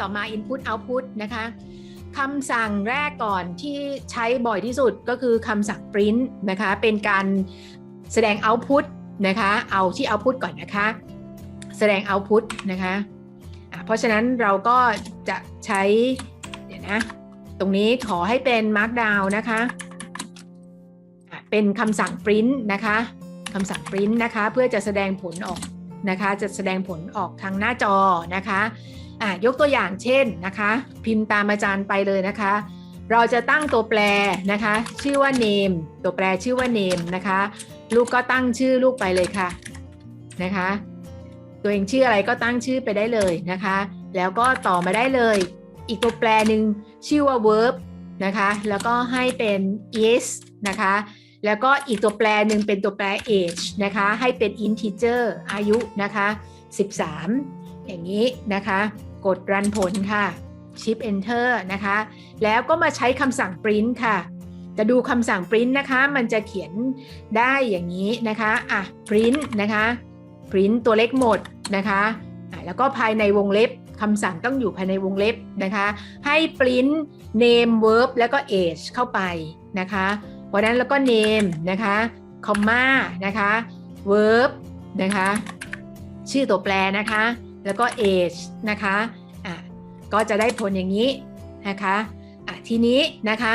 ต่อมา input output นะคะคำสั่งแรกก่อนที่ใช้บ่อยที่สุดก็คือคำสั่ง print นะคะ เป็นการแสดง output นะคะ เอาที่ output ก่อนนะคะ แสดง output นะคะะเพราะฉะนั้นเราก็จะใช้ เดี๋ยวนะ ตรงนี้ขอให้เป็น markdown นะคะะเป็นคำสั่ง print นะคะคำสั่ง print นะคะ เพื่อจะแสดงผลออกนะคะ จะแสดงผลออกทางหน้าจอนะคะ อะยกตัวอย่างเช่นนะคะ พิมพ์ตามอาจารย์ไปเลยนะคะ เราจะตั้งตัวแปรนะคะ ชื่อว่า name ตัวแปรชื่อว่า name นะคะ ลูกก็ตั้งชื่อลูกไปเลยค่ะนะคะ ตัวเองชื่ออะไรก็ตั้งชื่อไปได้เลยนะคะ แล้วก็ต่อมาได้เลย อีกตัวแปรหนึ่งชื่อว่า verb นะคะ แล้วก็ให้เป็น is นะคะ แล้วก็อีกตัวแปรหนึ่งเป็นตัวแปร age นะคะ ให้เป็น integer อายุนะคะ 13 อย่างนี้นะคะ กดรันผลค่ะ shift enter นะคะ แล้วก็มาใช้คำสั่ง print ค่ะ จะดูคำสั่ง print นะคะ มันจะเขียนได้อย่างนี้นะคะอะ print นะคะ print ตัวเล็กหมดนะคะอะแล้วก็ภายในวงเล็บคำสั่งต้องอยู่ภายในวงเล็บนะคะ ให้ print name verb แล้วก็ age เข้าไปนะคะ เพราะนั้นแล้วก็ name นะคะ comma นะคะ verb นะคะ ชื่อตัวแปรนะคะ แล้วก็ age นะคะอะก็จะได้ผลอย่างนี้นะคะอะทีนี้นะคะ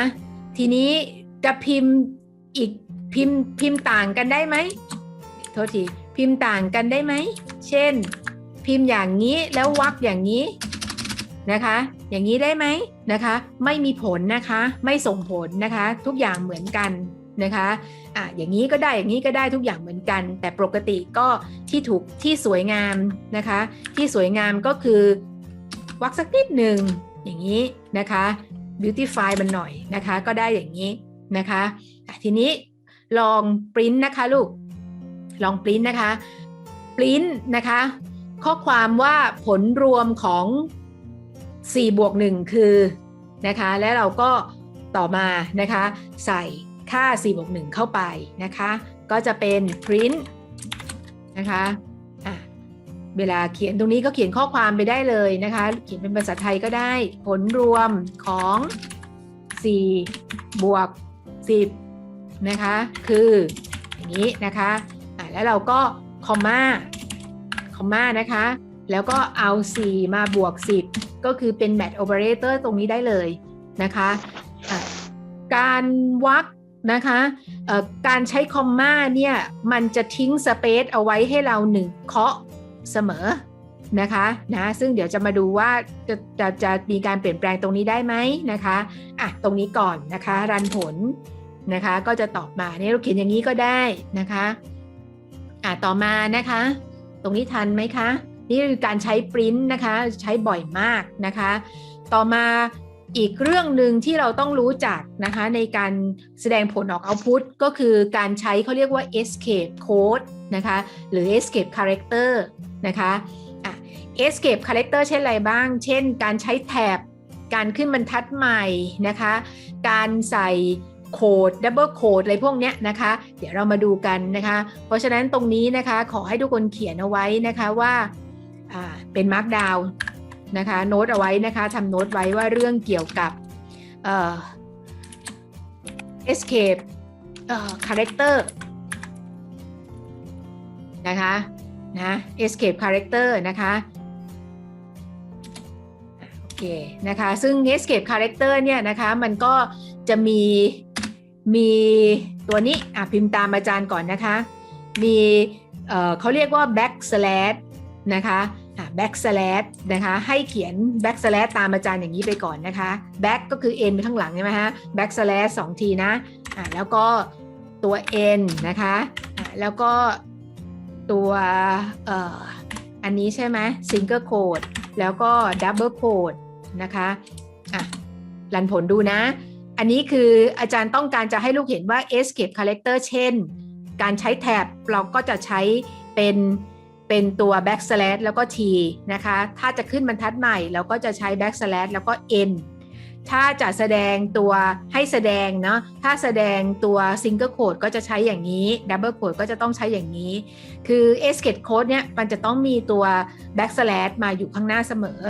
ทีนี้จะพิมพ์อีกพิมพ์พิมพ์ต่างกันได้ไหมโทษทีพิมพ์ต่างกันได้ไหม เช่น พิมพ์อย่างนี้แล้ววรรคอย่างนี้นะคะ อย่างนี้ได้ไหมนะคะ ไม่มีผลนะคะ ไม่ส่งผลนะคะ ทุกอย่างเหมือนกัน นะคะอะอย่างนี้ก็ได้อย่างนี้ก็ได้ทุกอย่างเหมือนกัน แต่ปกติก็ที่ถูกที่สวยงามนะคะ ที่สวยงามก็คือวรรคสักนิดหนึ่งอย่างนี้นะคะ beautify มันหน่อยนะคะ ก็ได้อย่างนี้นะคะะทีนี้ลองปริ้นนะคะลูกลองปริ้นนะคะปริ้นนะคะ ข้อความว่าผลรวมของ4บวก1คือนะคะ แล้วเราก็ต่อมานะคะ ใส่ ค่า4 บวก 1 เข้าไปนะคะ ก็จะเป็น print นะคะอะเวลาเขียนตรงนี้ก็เขียนข้อความไปได้เลยนะคะ เขียนเป็นภาษาไทยก็ได้ ผลรวมของ 4 บวก 10 นะคะ คืออย่างนี้นะคะอะแล้วเราก็คอมมาคอมมานะคะ แล้วก็เอา 4 มาบวก 10 ก็คือเป็น match operator ตรงนี้ได้เลยนะคะะการวัก นะคะเอ่อการใช้คอมมาเนี่ยมันจะทิ้งสเปซเอาไว้ให้เราหนึ่งเคาะเสมอนะคะนะซึ่งเดี๋ยวจะมาดูว่าจะจะจะมีการเปลี่ยนแปลงตรงนี้ได้ไหมนะคะอะตรงนี้ก่อนนะคะรันผลนะคะก็จะตอบมาเนี่ยเราเขียนอย่างนี้ก็ได้นะคะอะต่อมานะคะ ตรงนี้ทันไหมคะ นี่คือการใช้ปริ้นนะคะใช้บ่อยมากนะคะ ต่อมา อีกเรื่องหนึ่งที่เราต้องรู้จักนะคะในการแสดงผลออก output ก็คือการใช้เขาเรียกว่า escape code นะคะหรือ escape character นะคะอะ escape character เช่นอะไรบ้าง เช่น การใช้แถบ การขึ้นบรรทัดใหม่นะคะ การใส่โค้ด double code อะไรพวกเนี้ยนะคะ เดี๋ยวเรามาดูกันนะคะ เพราะฉะนั้นตรงนี้นะคะขอให้ทุกคนเขียนเอาไว้นะคะว่าอ่าเป็น markdown นะคะโน้ตเอาไว้นะคะทำโน้ตไว้ว่าเรื่องเกี่ยวกับเอ่อ escape เอ่อ character นะคะนะ escape character นะคะโอเคนะคะซึ่ง escape character เนี่ยนะคะมันก็จะมีมีตัวนี้อะพิมพ์ตามอาจารย์ก่อนนะคะ มีเอ่อเขาเรียกว่า back slash นะคะ back slash นะคะให้เขียน back slash ตามอาจารย์อย่างนี้ไปก่อนนะคะ back ก็คือ n ไปข้างหลังใช่ไหมฮะ back slash สองทีนะอะแล้วก็ตัว n นะคะอะแล้วก็ตัวเอ่ออันนี้ใช่ไหม single quote แล้วก็ double quote นะคะอะรันผลดูนะ อันนี้คืออาจารย์ต้องการจะให้ลูกเห็นว่า escape character เช่น การใช้แท็บเราก็จะใช้เป็น เป็นตัว backslash แล้วก็ t นะคะ ถ้าจะขึ้นบรรทัดใหม่เราก็จะใช้ backslash แล้วก็ n ถ้าจะแสดงตัวให้แสดงเนาะ ถ้าแสดงตัว single quote ก็จะใช้อย่างนี้ double quote ก็จะต้องใช้อย่างนี้ คือ escape code เนี่ยมันจะต้องมีตัว backslash มาอยู่ข้างหน้าเสมอ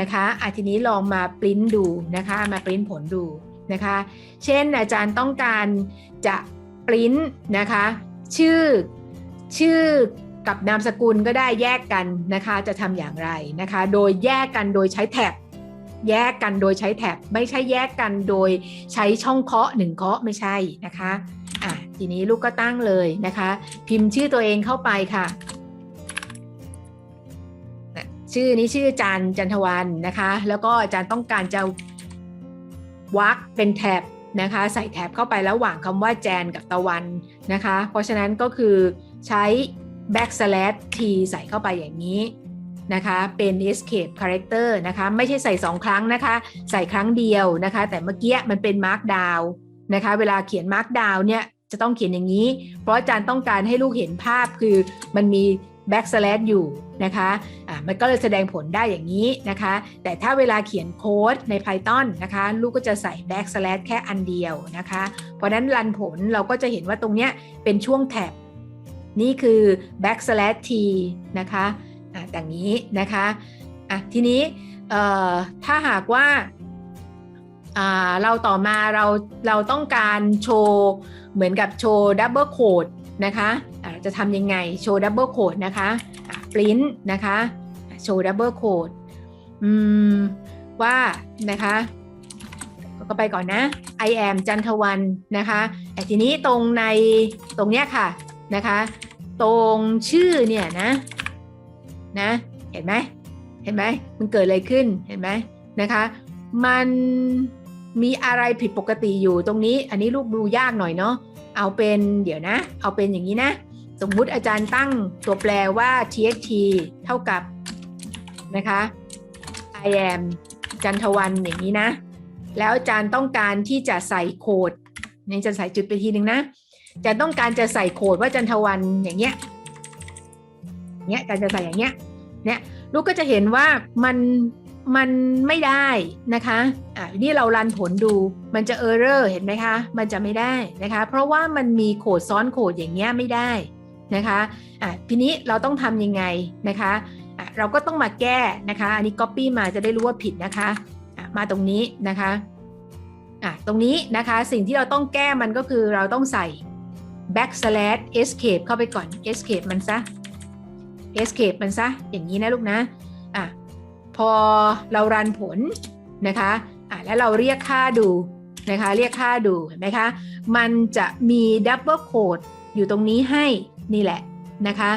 นะคะอะทีนี้ลองมาปริ้นดูนะคะ มาปริ้นผลดูนะคะ เช่นอาจารย์ต้องการจะปริ้นนะคะ ชื่อชื่อ กับนามสกุลก็ได้แยกกันนะคะจะทำอย่างไรนะคะ โดยแยกกันโดยใช้แท็บแยกกันโดยใช้แท็บไม่ใช่แยกกันโดยใช้ช่องเคาะหนึ่งเคาะไม่ใช่นะคะอะทีนี้ลูกก็ตั้งเลยนะคะ พิมพ์ชื่อตัวเองเข้าไปค่ะ ชื่อนี้ชื่อจันจันทวันนะคะ แล้วก็จารย์ต้องการจะวักเป็นแท็บนะคะใส่แท็บเข้าไประหว่างคำว่าแจนกับตะวันนะคะ เพราะฉะนั้นก็คือใช้ backslash t ใส่เข้าไปอย่างนี้นะคะเป็น escape character นะคะไม่ใช่ใส่ 2 ครั้งนะคะ ใส่ครั้งเดียวนะคะ แต่เมื่อกี้มันเป็น markdown นะคะเวลาเขียน markdown เนี่ยจะต้องเขียนอย่างนี้ เพราะอาจารย์ต้องการให้ลูกเห็นภาพคือมันมี backslash อยู่นะคะะมันก็เลยแสดงผลได้อย่างนี้นะคะ แต่ถ้าเวลาเขียนโค้ดใน Python นะคะ ลูกก็จะใส่ backslash แค่อันเดียวนะคะ เพราะนั้นรันผลเราก็จะเห็นว่าตรงเนี้ยเป็นช่วงแท็บ นี่คือ backslash t นะคะอะอย่างนี้นะคะอะทีนี้ถ้าหากว่าเราต่อมาเราเราต้องการโชว์เหมือนกับโชว์ double quote นะคะะจะทำยังไงโชว์ double quote นะคะะ print นะคะโชว์ double quote อืมว่านะคะก็ไปก่อนนะ I am จันทวันนะคะแต่ทีนี้ตรงในตรงเนี้ยค่ะ นะคะ ตรงชื่อเนี่ยนะนะเห็นไหมเห็นไหมมันเกิดอะไรขึ้นเห็นไหมนะคะ มันมีอะไรผิดปกติอยู่ตรงนี้ อันนี้ลูกดูยากหน่อยเนาะเอาเป็นเดี๋ยวนะ เอาเป็นอย่างนี้นะ สมมุติอาจารย์ตั้งตัวแปลว่า txt เท่ากับนะคะ I am จันทวันอย่างนี้นะ แล้วอาจารย์ต้องการที่จะใส่โคดนี่จะใส่จุดไปทีหนึ่งนะ จะต้องการจะใส่โคดว่าจันทวันอย่างเงี้ยเนี้ยการจะใส่อย่างเงี้ยเนี่ยลูกก็จะเห็นว่ามันมันไม่ได้นะคะอะนี่เรารันผลดูมันจะเออร์เรอร์เห็นไหมคะมันจะไม่ได้นะคะ เพราะว่ามันมีโคดซ้อนโคดอย่างเงี้ยไม่ได้นะคะอะทีนี้เราต้องทำยังไงนะคะอะเราก็ต้องมาแก้นะคะ อันนี้ Copy มาจะได้รู้ว่าผิดนะคะอะมาตรงนี้นะคะอะตรงนี้นะคะสิ่งที่เราต้องแก้มันก็คือเราต้องใส่ backslash escape เข้าไปก่อน escape มันซะ escape มันซะ อย่างนี้นะลูกนะ อะ พอเรารันผลนะคะ อะ แล้วเราเรียกค่าดูนะคะ เรียกค่าดูเห็นไหมคะ มันจะมี double quote อยู่ตรงนี้ให้นี่แหละนะคะ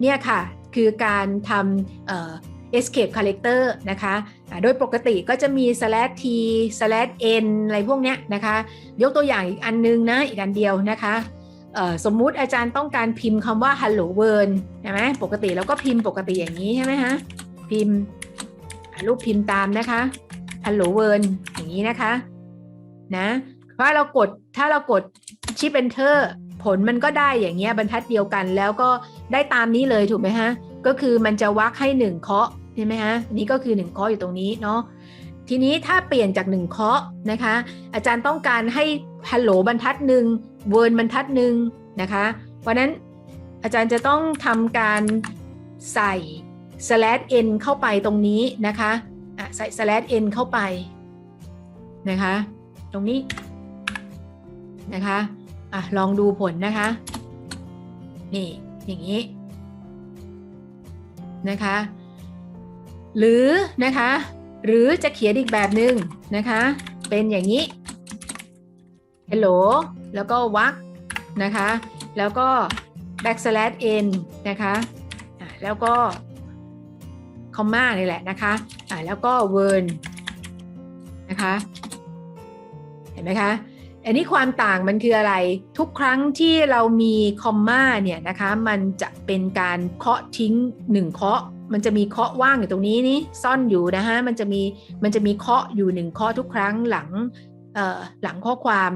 เนี่ยค่ะ คือการทำ escape character นะคะ โดยปกติก็จะมี slash t slash n อะไรพวกเนี้ยนะคะ ยกตัวอย่างอีกอันนึงนะ อีกอันเดียวนะคะ สมมุติอาจารย์ต้องการพิมพ์คำว่า hello world ใช่ไหมปกติเราก็พิมพ์ปกติอย่างนี้ใช่ไหมฮะพิมพ์รูปพิมพ์ตามนะคะ hello world อย่างนี้นะคะนะเพราะเรากดถ้าเรากดชิป enter ผลมันก็ได้อย่างเงี้ยบรรทัดเดียวกันแล้วก็ได้ตามนี้เลยถูกไหมฮะก็คือมันจะวักให้หนึ่งเคาะใช่ไหมฮะนี่ก็คือหนึ่งเคาะอยู่ตรงนี้เนาะ ทีนี้ถ้าเปลี่ยนจากหนึ่งเคาะนะคะ อาจารย์ต้องการให้ฮัลโหลบรรทัดหนึ่งเวิร์นบรรทัดหนึ่งนะคะ เพราะนั้นอาจารย์จะต้องทำการใส่ slash n เข้าไปตรงนี้นะคะะใส่ slash n เข้าไปนะคะ ตรงนี้นะคะอะลองดูผลนะคะ นี่อย่างนี้นะคะ หรือนะคะ หรือจะเขียนอีกแบบหนึ่งนะคะ เป็นอย่างนี้ hello แล้วก็วักนะคะ แล้วก็ backslash n นะคะแล้วก็คอมมานี่แหละนะคะะแล้วก็ word นะคะ เห็นไหมคะ อันนี้ความต่างมันคืออะไร ทุกครั้งที่เรามีคอมมาเนี่ยนะคะ มันจะเป็นการเคาะทิ้งหนึ่งเคาะ มันจะมีเคาะว่างอยู่ตรงนี้นี่ซ่อนอยู่นะฮะมันจะมีมันจะมีเคาะอยู่หนึ่งเคาะทุกครั้งหลังหลังข้อความ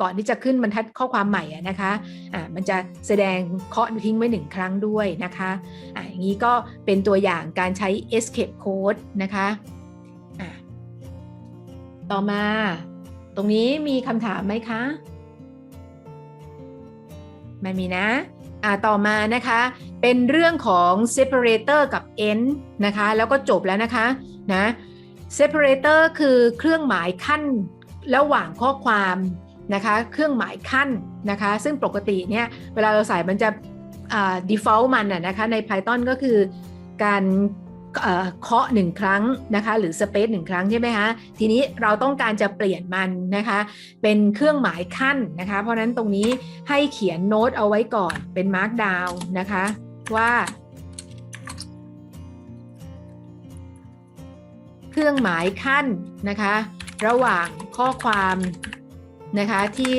ก่อนที่จะขึ้นบรรทัดข้อความใหม่นะคะะมันจะแสดงเคาะทิ้งไว้หนึ่งครั้งด้วยนะคะอะอย่างนี้ก็เป็นตัวอย่างการใช้ escape code นะคะต่อมา ตรงนี้มีคำถามไหมคะ ไม่มีนะ ต่อมานะคะเป็นเรื่องของ separator กับ end นะคะแล้วก็จบแล้วนะคะนะ separator คือเครื่องหมายขั้นระหว่างข้อความนะคะเครื่องหมายขั้นนะคะซึ่งปกติเนี่ยเวลาเราใส่มันจะอ่า default มันะนะคะใน Python ก็คือการ เคาะหนึ่งครั้งนะคะหรือ space หนึ่งครั้งใช่ไหมคะทีนี้เราต้องการจะเปลี่ยนมันนะคะเป็นเครื่องหมายขั้นนะคะเพราะนั้นตรงนี้ให้เขียนโน้ตเอาไว้ก่อนเป็น markdown นะคะว่า เครื่องหมายขั้นนะคะระหว่างข้อความนะคะที่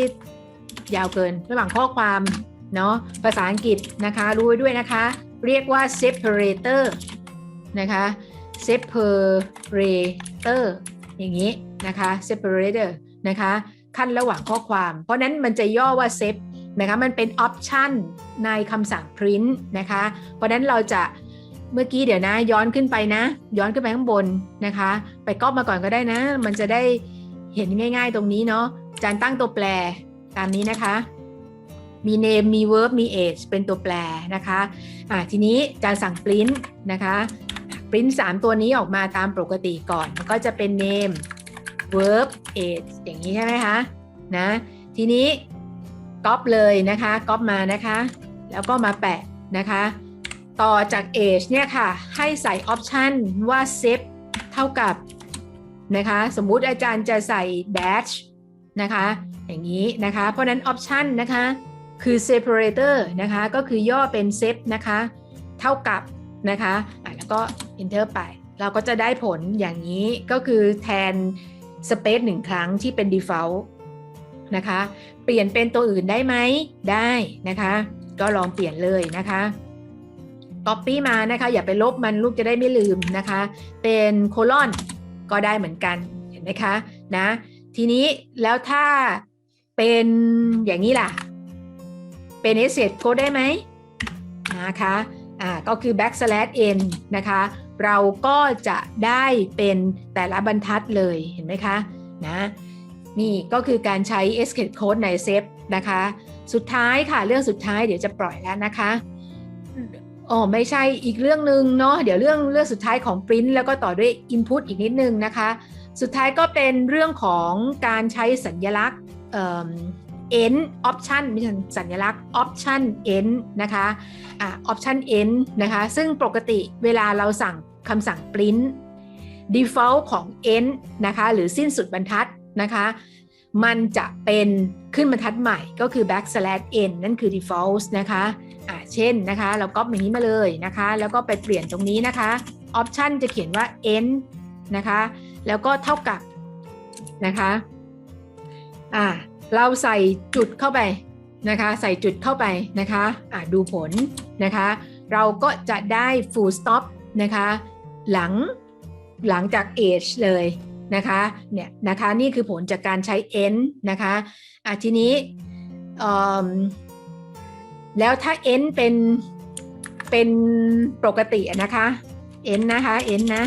ยาวเกินระหว่างข้อความเนาะภาษาอังกฤษนะคะรู้ไว้ด้วยนะคะ เรียกว่า separator นะคะ separator อย่างนี้นะคะ separator นะคะขั้นระหว่างข้อความ เพราะนั้นมันจะย่อว่า sep นะคะมันเป็น option ในคำสั่ง print นะคะเพราะนั้นเราจะเมื่อกี้เดี๋ยวนะย้อนขึ้นไปนะ ย้อนขึ้นไปข้างบนนะคะ ไปก๊อปมาก่อนก็ได้นะ มันจะได้เห็นง่ายๆตรงนี้เนาะจานตั้งตัวแปรตามนี้นะคะ มี name มี verb มี age เป็นตัวแปรนะคะอะทีนี้จานสั่ง print นะคะ print 3ตัวนี้ออกมาตามปกติก่อนมันก็จะเป็น name verb age อย่างนี้ใช่ไหมคะนะทีนี้ก๊อปเลยนะคะก๊อปมานะคะ แล้วก็มาแปะนะคะ ต่อจาก age เนี่ยค่ะ ให้ใส่ option ว่า set เท่ากับนะคะ สมมุติอาจารย์จะใส่ dash นะคะ อย่างนี้นะคะ เพราะนั้น option นะคะ คือ separator นะคะ ก็คือย่อเป็น set นะคะ เท่ากับ นะคะะแล้วก็ enter ไป เราก็จะได้ผลอย่างนี้ก็คือแทน space หนึ่งครั้งที่เป็น default นะคะ เปลี่ยนเป็นตัวอื่นได้ไหมได้นะคะ ก็ลองเปลี่ยนเลยนะคะ copy มานะคะ อย่าไปลบมันลูกจะได้ไม่ลืมนะคะ เป็นโคลอนก็ได้เหมือนกันเห็นไหมคะนะ ทีนี้แล้วถ้าเป็นอย่างนี้ล่ะ เป็น s อ code ได้ไหมนะคะ อ่าก็คือ backslash n นะคะ เราก็จะได้เป็นแต่ละบรรทัดเลยเห็นไหมคะนะนี่ก็คือการใช้ escape code ในเซฟนะคะ สุดท้ายค่ะเรื่องสุดท้ายเดี๋ยวจะปล่อยแล้วนะคะอ๋อไม่ใช่อีกเรื่องหนึ่งเนาะเดี๋ยวเรื่องเรื่องสุดท้ายของ print แล้วก็ต่อด้วย input อีกนิดนึงนะคะ สุดท้ายก็เป็นเรื่องของการใช้สัญลักษณ์เอ่อ end option ไม่ใช่สัญลักษณ์ option end นะคะอ่า option end นะคะซึ่งปกติเวลาเราสั่งคำสั่ง print default ของ end นะคะหรือสิ้นสุดบรรทัดนะคะมันจะเป็นขึ้นบรรทัดใหม่ก็คือ backslash n นั่นคือ default นะคะอ่าเช่นนะคะเราก๊อปอย่างนี้มาเลยนะคะ แล้วก็ไปเปลี่ยนตรงนี้นะคะ option จะเขียนว่า n นะคะ แล้วก็เท่ากับนะคะอ่า เราใส่จุดเข้าไปนะคะ ใส่จุดเข้าไปนะคะอ่าดูผลนะคะ เราก็จะได้ full stop นะคะ หลังหลังจาก age เลยนะคะเนี่ยนะคะนี่คือผลจากการใช้ end นะคะอะทีนี้แล้วถ้า end เป็นเป็นปกตินะคะ end นะคะ end นะ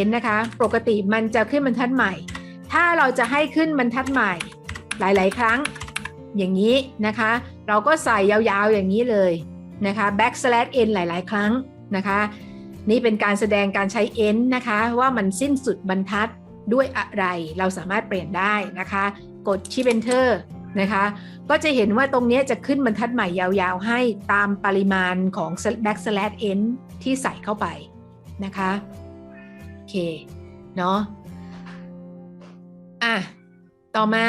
end นะคะ ปกติมันจะขึ้นบรรทัดใหม่ ถ้าเราจะให้ขึ้นบรรทัดใหม่ หลาย ๆ ครั้งอย่างนี้นะคะ เราก็ใส่ยาวๆอย่างนี้เลยนะคะ backslash n หลาย ๆ ครั้งนะคะ นี่เป็นการแสดงการใช้ n นะคะ ว่ามันสิ้นสุดบรรทัดด้วยอะไร เราสามารถเปลี่ยนได้นะคะ กดชิป enter นะคะ ก็จะเห็นว่าตรงนี้จะขึ้นบรรทัดใหม่ยาวๆ ให้ตามปริมาณของ backslash n ที่ใส่เข้าไปนะคะโอเคเนาะอะต่อมา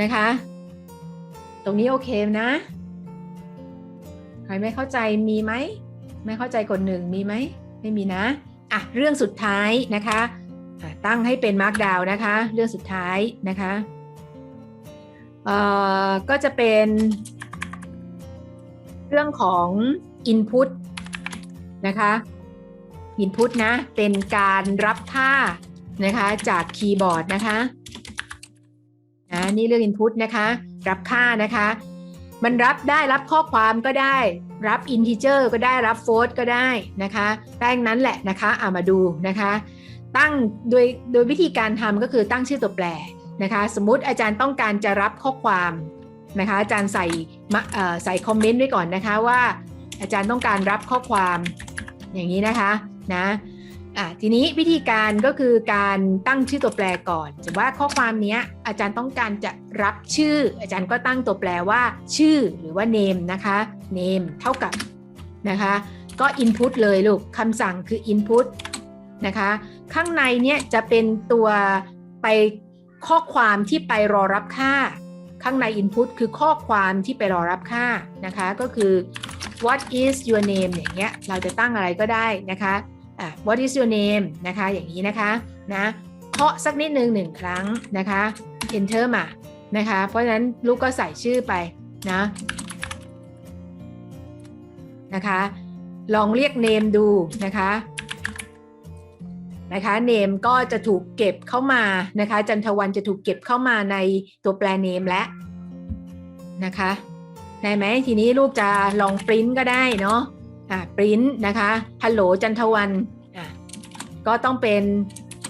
นะคะ ตรงนี้โอเคนะ ใครไม่เข้าใจมีไหม ไม่เข้าใจกดหนึ่งมีไหม ไม่มีนะ อะ เรื่องสุดท้ายนะคะตั้งให้เป็น Markdown นะคะ เรื่องสุดท้ายนะคะเอ่อก็จะเป็นเรื่องของ Input นะคะ Input นะ เป็นการรับค่านะคะจากคีย์บอร์ดนะคะ นะนี่เรื่อง Input นะคะ รับค่านะคะ มันรับได้รับข้อความก็ได้ รับ integer ก็ได้รับ float ก็ได้นะคะแป้งนั้นแหละนะคะเอามาดูนะคะ ตั้งโดยโดยวิธีการทำก็คือตั้งชื่อตัวแปรนะคะ สมมุติอาจารย์ต้องการจะรับข้อความนะคะ อาจารย์ใส่มาเอ่อใส่คอมเมนต์ไว้ก่อนนะคะว่า อาจารย์ต้องการรับข้อความอย่างนี้นะคะนะ อะทีนี้วิธีการก็คือการตั้งชื่อตัวแปรก่อนสมมติว่าข้อความนี้อาจารย์ต้องการจะรับชื่อ อาจารย์ก็ตั้งตัวแปรว่า ชื่อหรือว่า name นะคะ name เท่ากับนะคะ ก็ input เลยลูกคำสั่งคือ input นะคะ ข้างในเนี่ยจะเป็นตัวไปข้อความที่ไปรอรับค่า ข้างใน input คือข้อความที่ไปรอรับค่านะคะ ก็คือ what is your name อย่างเงี้ยเราจะตั้งอะไรก็ได้นะคะ อะ what is your name นะคะ อย่างนี้นะคะนะเคาะสักนิดนึงหนึ่งครั้งนะคะ enter มานะคะ เพราะฉะนั้นลูกก็ใส่ชื่อไปนะนะคะ ลองเรียก name ดูนะคะนะคะ name ก็จะถูกเก็บเข้ามานะคะ จันทวันจะถูกเก็บเข้ามาในตัวแปร name แล้วนะคะได้ไหมทีนี้ลูกจะลองปริ้นก็ได้เนาะ อะปริ้นนะคะฮัลโหลจันทวันอะก็ต้องเป็น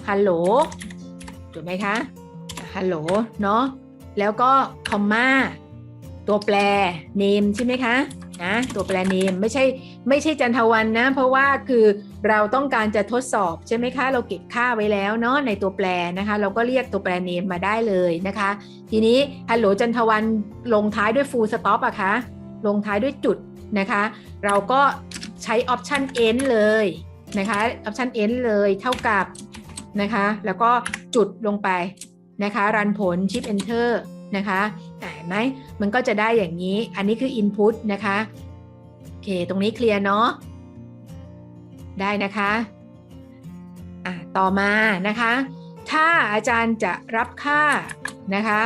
ฮัลโหลถูกไหมคะฮัลโหลเนาะแล้วก็คอมมาตัวแปร name ใช่ไหมคะนะตัวแปร name ไม่ใช่ไม่ใช่จันทวันนะ เพราะว่าคือเราต้องการจะทดสอบใช่ไหมคะ เราเก็บค่าไว้แล้วเนาะในตัวแปรนะคะ เราก็เรียกตัวแปร name มาได้เลยนะคะ ทีนี้ฮัลโหลจันทวันลงท้ายด้วย full stop อะคะลงท้ายด้วยจุด นะคะ เราก็ใช้ option end เลยนะคะ option end เลยเท่ากับนะคะ แล้วก็จุดลงไปนะคะรันผล shift enter นะคะอะเห็นไหมมันก็จะได้อย่างนี้ อันนี้คือ input นะคะโอเค ตรงนี้เคลียร์เนาะได้นะคะอะต่อมานะคะ ถ้าอาจารย์จะรับค่านะคะ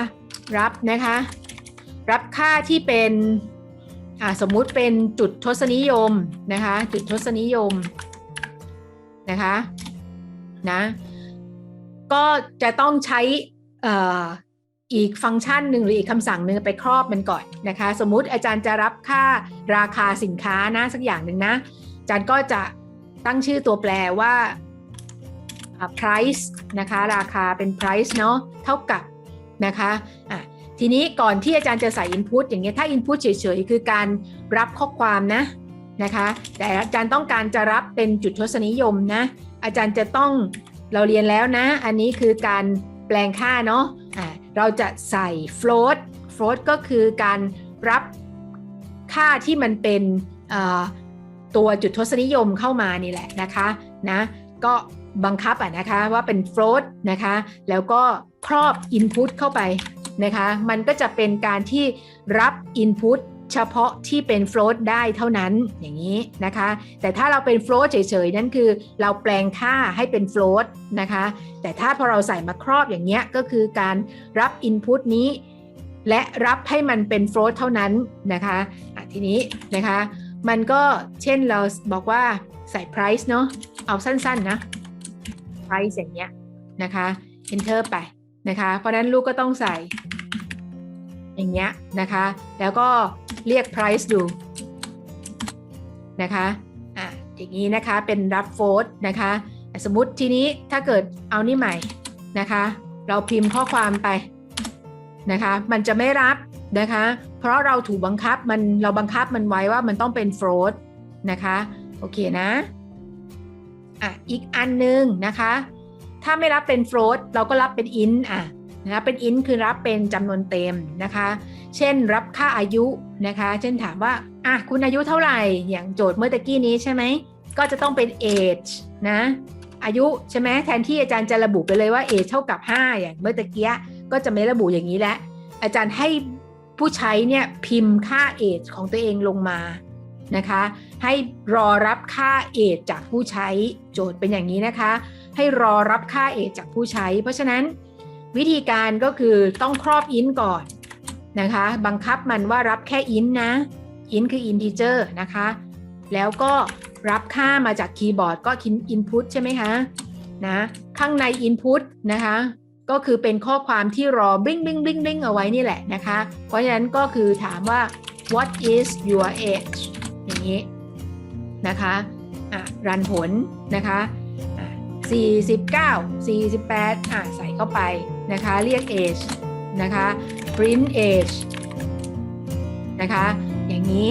รับนะคะ รับค่าที่เป็น อะสมมุติเป็นจุดทศนิยมนะคะ จุดทศนิยมนะคะนะก็จะต้องใช้อีกฟังก์ชันหนึ่งหรืออีกคำสั่งหนึ่งไปครอบมันก่อนนะคะ สมมุติอาจารย์จะรับค่าราคาสินค้านะสักอย่างหนึ่งนะ อาจารย์ก็จะตั้งชื่อตัวแปรว่า price นะคะ ราคาเป็น price เนาะเท่ากับนะคะอะ ทีนี้ก่อนที่อาจารย์จะใส่ input อย่างเงี้ยถ้า input เฉยๆ คือการรับข้อความนะนะคะ แต่อาจารย์ต้องการจะรับเป็นจุดทศนิยมนะ อาจารย์จะต้องเราเรียนแล้วนะ อันนี้คือการแปลงค่าเนาะะเราจะใส่ float float ก็คือการรับค่าที่มันเป็นตัวจุดทศนิยมเข้ามานี่แหละนะคะนะก็บังคับอะนะคะว่าเป็น float นะคะ แล้วก็ครอบ input เข้าไป นะคะมันก็จะเป็นการที่รับ input เฉพาะที่เป็น float ได้เท่านั้นอย่างนี้นะคะ แต่ถ้าเราเป็น float เฉยๆ นั่นคือเราแปลงค่าให้เป็น float นะคะ แต่ถ้าพอเราใส่มาครอบอย่างเงี้ยก็คือการรับ input นี้ และรับให้มันเป็น float เท่านั้นนะคะะทีนี้นะคะ มันก็เช่นเราบอกว่าใส่ price เนาะเอาสั้นๆนะ price อย่างเงี้ยนะคะ enter ไป นะคะ เพราะนั้นลูกก็ต้องใส่อย่างเงี้ยนะคะ แล้วก็เรียก price ดูนะคะอะอย่างนี้นะคะเป็นรับโฟดนะคะ สมมติทีนี้ถ้าเกิดเอานี่ใหม่นะคะ เราพิมพ์ข้อความไปนะคะ มันจะไม่รับนะคะ เพราะเราถูกบังคับมันเราบังคับมันไว้ว่ามันต้องเป็นโฟดนะคะ โอเคนะอะอีกอันนึงนะคะ ถ้าไม่รับเป็นโฟลดเราก็รับเป็นอินอะนะเป็น int คือรับเป็นจำนวนเต็มนะคะ เช่นรับค่าอายุนะคะ เช่นถามว่าอะคุณอายุเท่าไหร่ อย่างโจทย์เมื่อตะกี้นี้ใช่ไหม ก็จะต้องเป็น age นะ อายุใช่ไหมแทนที่อาจารย์จะระบุไปเลยว่า age เท่ากับ 5 อย่างเมื่อตะกี้ก็จะไม่ระบุอย่างนี้แล้วอาจารย์ให้ผู้ใช้เนี่ยพิมพ์ค่า age ของตัวเองลงมานะคะ ให้รอรับค่า age จากผู้ใช้โจทย์เป็นอย่างนี้นะคะ ให้รอรับค่า age จากผู้ใช้ เพราะฉะนั้นวิธีการก็คือต้องครอบ int ก่อนนะคะ บังคับมันว่ารับแค่ int นะ int คือ integer นะคะ แล้วก็รับค่ามาจากคีย์บอร์ดก็ input ใช่ไหมคะนะข้างใน input นะคะก็คือเป็นข้อความที่รอ bling bling bling bling เอาไว้นี่แหละนะคะ เพราะฉะนั้นก็คือถามว่า what is your age อย่างนี้นะคะอะรันผลนะคะ 49 48อะใส่เข้าไปนะคะ เรียก age นะคะ print age นะคะ อย่างนี้